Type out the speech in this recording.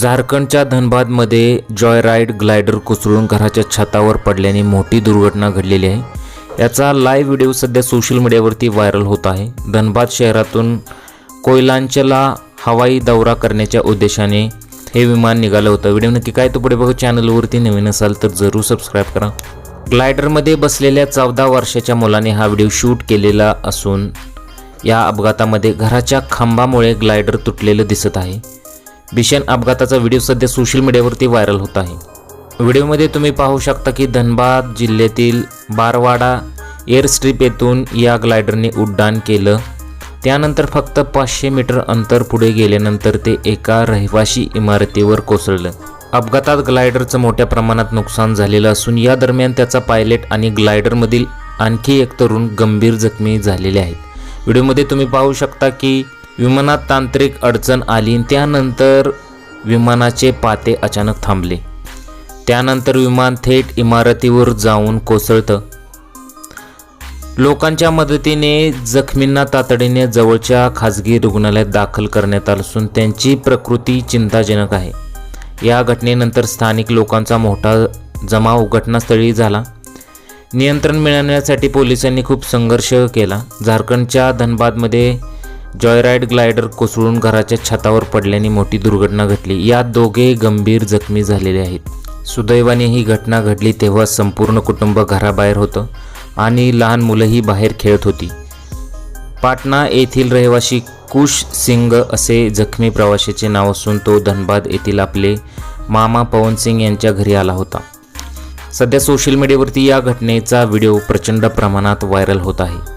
झारखंडच्या धनबादमध्ये Joy ride glider कोसळून घराच्या छतावर पडल्याने मोठी दुर्घटना घडलेली आहे. याचा लाईव्ह व्हिडिओ सध्या सोशल मीडियावरती व्हायरल होत आहे. धनबाद शहरातून कोयलांचला हवाई दौरा करण्याच्या उद्देशाने हे विमान निघालं होतं. व्हिडिओ नक्की काय तो पुढे बघू. चॅनलवरती नवीन असाल तर जरूर सबस्क्राईब करा. ग्लायडरमध्ये बसलेल्या चौदा वर्षाच्या मुलाने हा व्हिडिओ शूट केलेला असून या अपघातामध्ये घराच्या खांबामुळे ग्लायडर तुटलेलं दिसत आहे. भीषण अपघाताचा व्हिडिओ सध्या सोशल मीडियावरती व्हायरल होत आहे. व्हिडिओमध्ये तुम्ही पाहू शकता की धनबाद जिल्ह्यातील बारवाडा एअर स्ट्रीप येथून या ग्लायडरने उड्डाण केलं. त्यानंतर फक्त पाचशे मीटर अंतर पुढे गेल्यानंतर ते एका रहिवाशी इमारतीवर कोसळलं. अपघातात ग्लायडरचं मोठ्या प्रमाणात नुकसान झालेलं असून या दरम्यान त्याचा पायलट आणि ग्लायडरमधील आणखी एक तरुण गंभीर जखमी झालेले आहेत. व्हिडिओमध्ये तुम्ही पाहू शकता की विमानात तांत्रिक अडचण आली त्यानंतर विमानाचे पाते अचानक थांबले. त्यानंतर विमान थेट इमारतीवर जाऊन कोसळतं. लोकांच्या मदतीने जखमींना तातडीने जवळच्या खाजगी रुग्णालयात दाखल करण्यात आलं असून त्यांची प्रकृती चिंताजनक आहे. या घटनेनंतर स्थानिक लोकांचा मोठा जमाव घटनास्थळी झाला. नियंत्रण मिळवण्यासाठी पोलिसांनी खूप संघर्ष केला. झारखंडच्या धनबादमध्ये जॉयराईड ग्लायडर कोसळून घराच्या छतावर पडल्याने मोठी दुर्घटना घडली. यात दोघे गंभीर जखमी झालेले आहेत. सुदैवाने ही घटना घडली तेव्हा संपूर्ण कुटुंब घराबाहेर होतं आणि लहान मुलंही बाहेर खेळत होती. पाटणा येथील रहिवासी कुश सिंग असे जखमी प्रवाशाचे नाव असून तो धनबाद येथील आपले मामा पवन सिंग यांच्या घरी आला होता. सध्या सोशल मीडियावरती या घटनेचा व्हिडिओ प्रचंड प्रमाणात व्हायरल होत आहे.